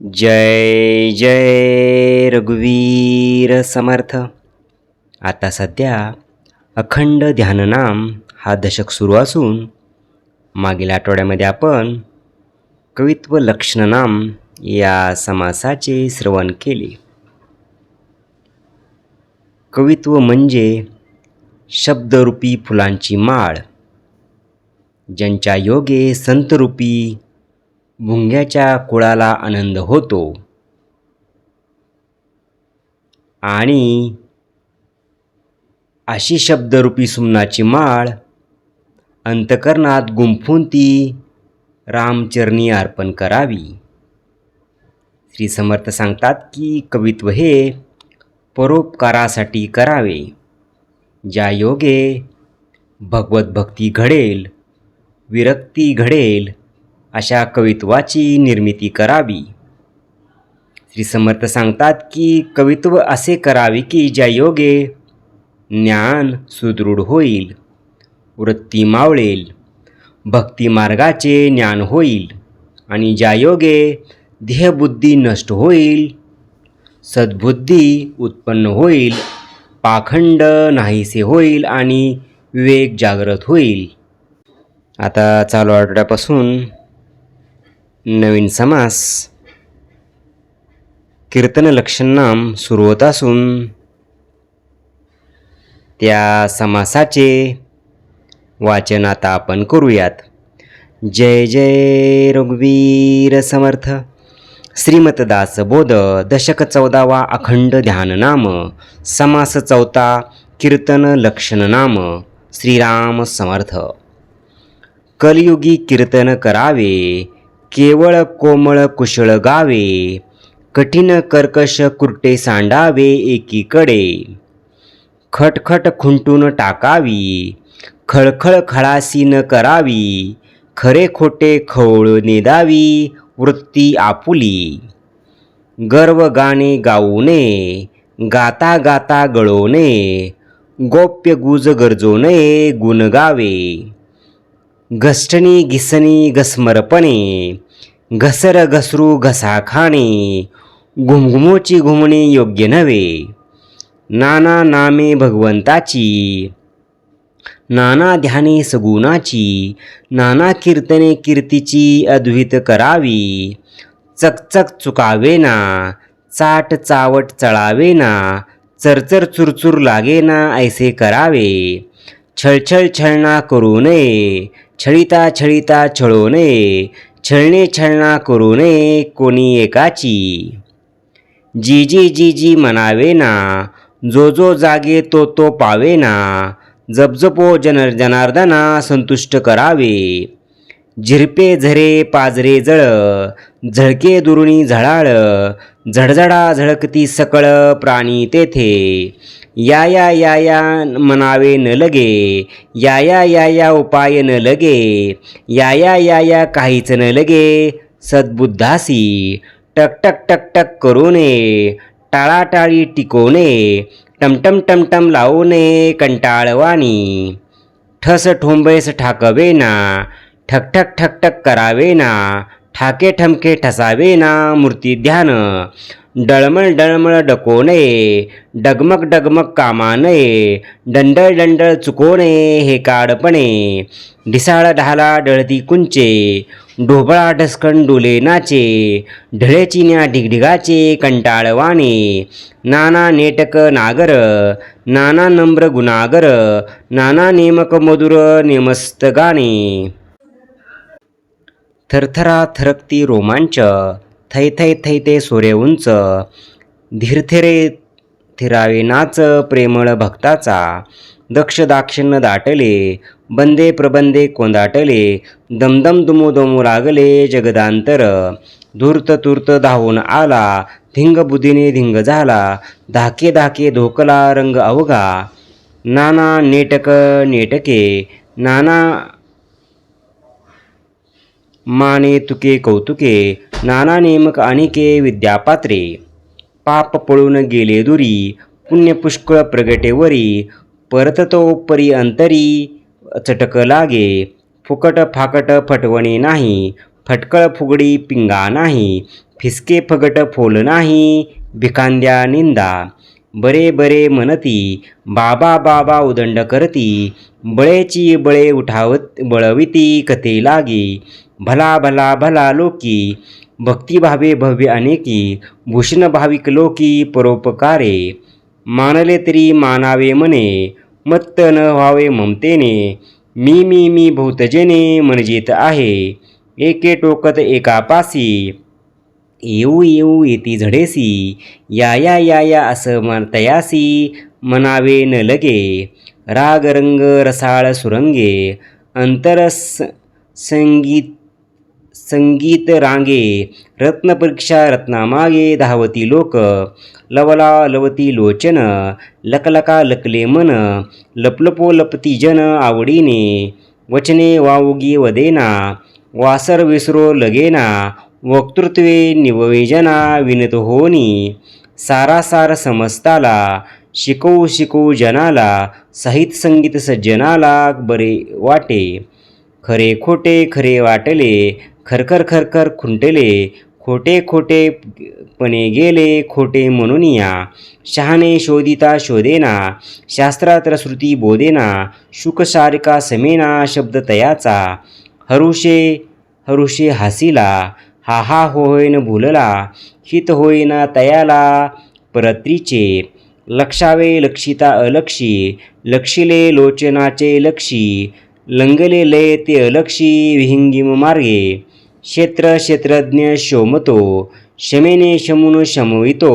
जय जय रघुवीर समर्थ. आता सध्या अखंड ध्याननाम हा दशक सुरू असून मागील आठवड्यामध्ये आपण कवित्व लक्षणनाम या समासाचे श्रवण केले. कवित्व म्हणजे शब्दरूपी फुलांची माळ ज्यांच्या योगे संतरूपी भुंग्याच्या कुळाला आनंद होतो. आणि अशी शब्दरूपी सुमनाची माळ अंतकरणात गुंफून ती रामचरणी अर्पण करावी. श्री समर्थ सांगतात की कवित्व हे परोपकारासाठी करावे. ज्या योगे भगवत भक्ती घडेल विरक्ती घडेल अशा कवित्वाची निर्मिती करावी. श्री समर्थ सांगतात की कवित्व असे करावे की ज्या योगे ज्ञान सुदृढ होईल वृत्ती मावळेल भक्तिमार्गाचे ज्ञान होईल आणि ज्या योगे ध्येयबुद्धी नष्ट होईल सद्बुद्धी उत्पन्न होईल पाखंड नाहीसे होईल आणि विवेक जागृत होईल. आता चालू आठवड्यापासून नवीन समास. कीर्तन लक्षणनाम सुरू होत असून त्या समासाचे वाचन आता आपण करूयात. जय जय रघुवीर समर्थ. श्रीमतदास बोध दशक चौदावा अखंड ध्याननाम समास चौथा कीर्तन लक्षणनाम श्रीराम समर्थ. कलयुगी कीर्तन करावे. केवळ कोमळ कुशळ गावे कठीण कर्कश कुर्टे सांडावे एकीकडे. खटखट खुंटून टाकावी खळखळ खळासी न करावी खरे खोटे खवळ नेदावी वृत्ती आपुली. गर्व गाणे गाऊ नये गाता गाता गळोने गोप्य गुज गरजो नये घसटणी घिसणी घसमरपणे घसर घसरू घसा खाणे घुमघुमोची घुमणे योग्य नव्हे. नाना नामे भगवंताची नाना ध्याने सगुणाची नाना कीर्तने कीर्तीची अद्वित करावी. चकचक चुकावे ना चाट चावट चळावे ना चरचर चुरचूर लागे ना ऐसे करावे. छळछळ छळणा करू नये છળીતા છળીતા છળોને, છળને છળના કુરુને કોનીએ કાચી. જીજી જીજી મનાવેના જોજો જાગે તો તો પાવેના, જપજપો જન જનાર્દના સંતુષ્ટ કરાવે. झिरपे झरे पाजरे जळ झळके दुरुणी झळाळ झडझडा झळकती सकळ प्राणी तेथे. या या या या म्हणावे न लगे या या या या उपाय न लगे या या या या काहीच न लगे सद्बुद्धासी टक टक टक टक करू नये टाळाटाळी टिकवणे टमटम टमटम लावू नये कंटाळवाणी. ठस ठोंबेस ठाकवेना ठकठक ठकठक करावे ना ठाके ठमके ठसावे ना मूर्ती ध्यान. डळमळ डळमळ डको नये डगमग डगमग कामा नये दंडळ दंडळ चुको नये हे काडपणे. ढिसाळ ढाला डळती कुंचे ढोबळा ढसकण डोले नाचे ढळे चिन्या ढिगढिगाचे कंटाळवाणे. नाना नेटक नागर नाना नम्र गुणागर नाना नेमक मधुर नेमस्त गाणे. थरथरा थरकती रोमांच थै थै थै ते सोरे उंच धीरथेरे थिरावे नाच प्रेमळ भक्ताचा दक्ष दाक्षिण्य दाटले बंदे प्रबंदे कोंदाटले दमदम दुमो दमू लागले जगदांतर धूर्त तूर्त धावून आला धिंग बुद्धीने धिंग झाला धाके धाके धोकला रंग अवघा नाना नेटक नेटके नाना माने तुके कौतुके नाना नेमक अनिके विद्यापात्रे. पाप पळून गेले दुरी पुण्य पुष्कळ प्रगटेवरी परततो परी अंतरी चटक लागे. फुकट फाकट फटवणे नाही फटकळ फुगडी पिंगा नाही. फिसके फगट फोल नाही भिकांद्या निंदा. बरे बरे म्हणती बाबा बाबा उदंड करती. बळेची बळे उठावत बळविती कथे लागी. भला भला भला लोकी भक्तिभावे भव्य अनेकी भूषण भाविक लोकी परोपकारे मानले तरी मानावे मने मत्त न व्हावे ममतेने मी मी मी बहुतजने म्हणजेत आहे एके टोकत एका पासी येऊ येऊ येती झडेसी या या या या असं मन तयासी मनावे न लगे राग रंग रसाळ सुरंगे अंतरस संगीत संगीत रांगे रत्नपरीक्षा रत्नामागे धावती लोक लवला लवती लोचन लकलका लकले मन लपलपो लपती जन आवडीने वचने वावगी वदेना वासर विसरो लगेना वक्तृत्वे निववेजना विनत होनी सारासार समजताला शिकवू शिकवू जनाला साहित्य संगीत सज्जनाला बरे वाटे खरे खोटे खरे वाटले खरखर खरखर खुंटले खोटे खोटे पणे गेले खोटे म्हणून या. शहाणे शोधिता शोधेना शास्त्रात्र श्रुती बोधेना शुकसारिका समेना शब्द तयाचा. हरुषे हरुषे हासिला हा हा होईन भुलला हित होईना तयाला परत्रीचे. लक्षावे लक्षिता अलक्षी लक्षिले लोचनाचे लक्षी लंगले लय ते अलक्षी विहिंगिम मार्गे. क्षेत्र क्षेत्रज्ञ शोमतो शमेने शमून शमवितो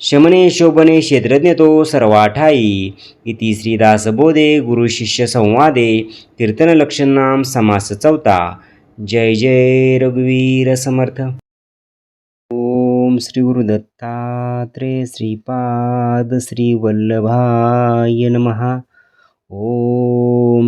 शमने शोभने क्षेत्रज्ञतो सर्वाठाई इति श्रीदासबोधे गुरुशिष्यसंवादे गुरु संवादे समास चौथा। जय जय रघुवीर समर्थ। ओम श्री गुरु दत्तात्रेय श्रीपाद श्री वल्लभाय नमः।